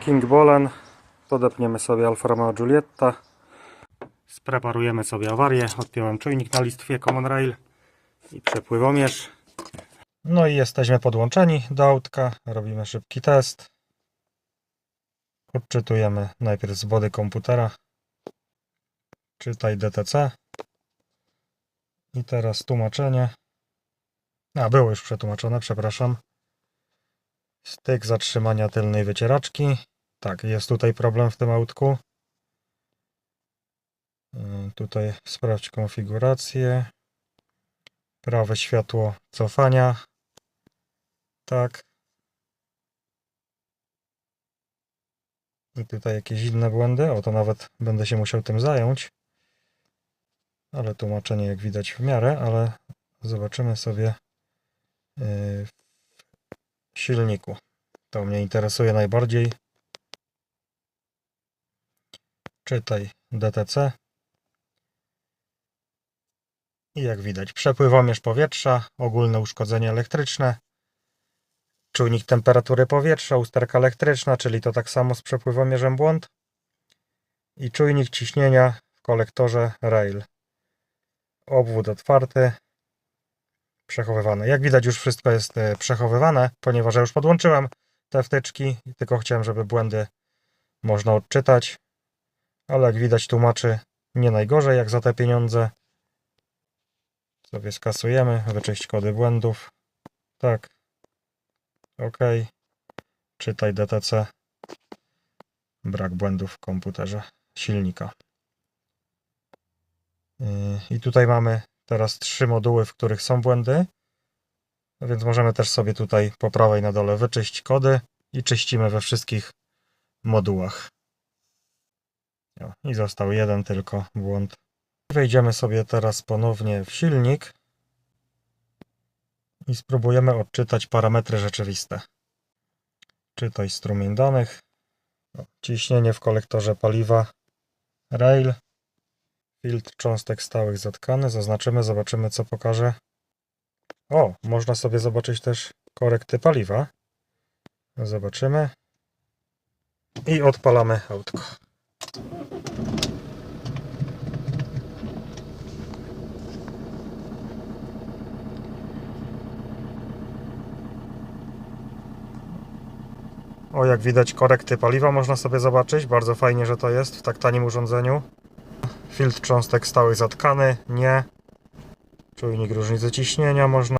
King Bolen. Podepniemy sobie Alfa Romeo Giulietta. Spreparujemy sobie awarię. Odpiąłem czujnik na listwie Common Rail i przepływomierz. No i jesteśmy podłączeni do autka. Robimy szybki test. Odczytujemy najpierw z body komputera. Czytaj DTC. I teraz tłumaczenie. A, było już przetłumaczone, przepraszam. Styk zatrzymania tylnej wycieraczki. Tak, jest tutaj problem w tym autku. Yy, Tutaj sprawdź konfigurację. Prawe światło cofania. Tak. I tutaj jakieś inne błędy. O, to nawet będę się musiał tym zająć. Ale tłumaczenie jak widać w miarę, ale zobaczymy sobie w silniku. To mnie interesuje najbardziej. Czytaj DTC. I jak widać, przepływomierz powietrza, ogólne uszkodzenie elektryczne, czujnik temperatury powietrza, usterka elektryczna, czyli to tak samo z przepływomierzem błąd i czujnik ciśnienia w kolektorze rail. Obwód otwarty, przechowywany. Jak widać już wszystko jest e, przechowywane, ponieważ ja już podłączyłem te wtyczki, tylko chciałem, żeby błędy można odczytać, ale jak widać tłumaczy nie najgorzej jak za te pieniądze. Sobie skasujemy, wyczyść kody błędów. Tak. OK. Czytaj DTC. Brak błędów w komputerze silnika. Yy, I tutaj mamy teraz trzy moduły, w których są błędy. Więc możemy też sobie tutaj po prawej na dole wyczyść kody i czyścimy we wszystkich modułach. I został jeden tylko błąd. Wejdziemy sobie teraz ponownie w silnik i spróbujemy odczytać parametry rzeczywiste. Czytaj strumień danych. Ciśnienie w kolektorze paliwa. Rail. Filtr cząstek stałych zatkany. Zaznaczymy, zobaczymy co pokaże. O, można sobie zobaczyć też korekty paliwa. Zobaczymy. I odpalamy autko. O, jak widać korekty paliwa można sobie zobaczyć. Bardzo fajnie, że to jest w tak tanim urządzeniu. Filtr cząstek stałych zatkany, nie. Czujnik różnicy ciśnienia można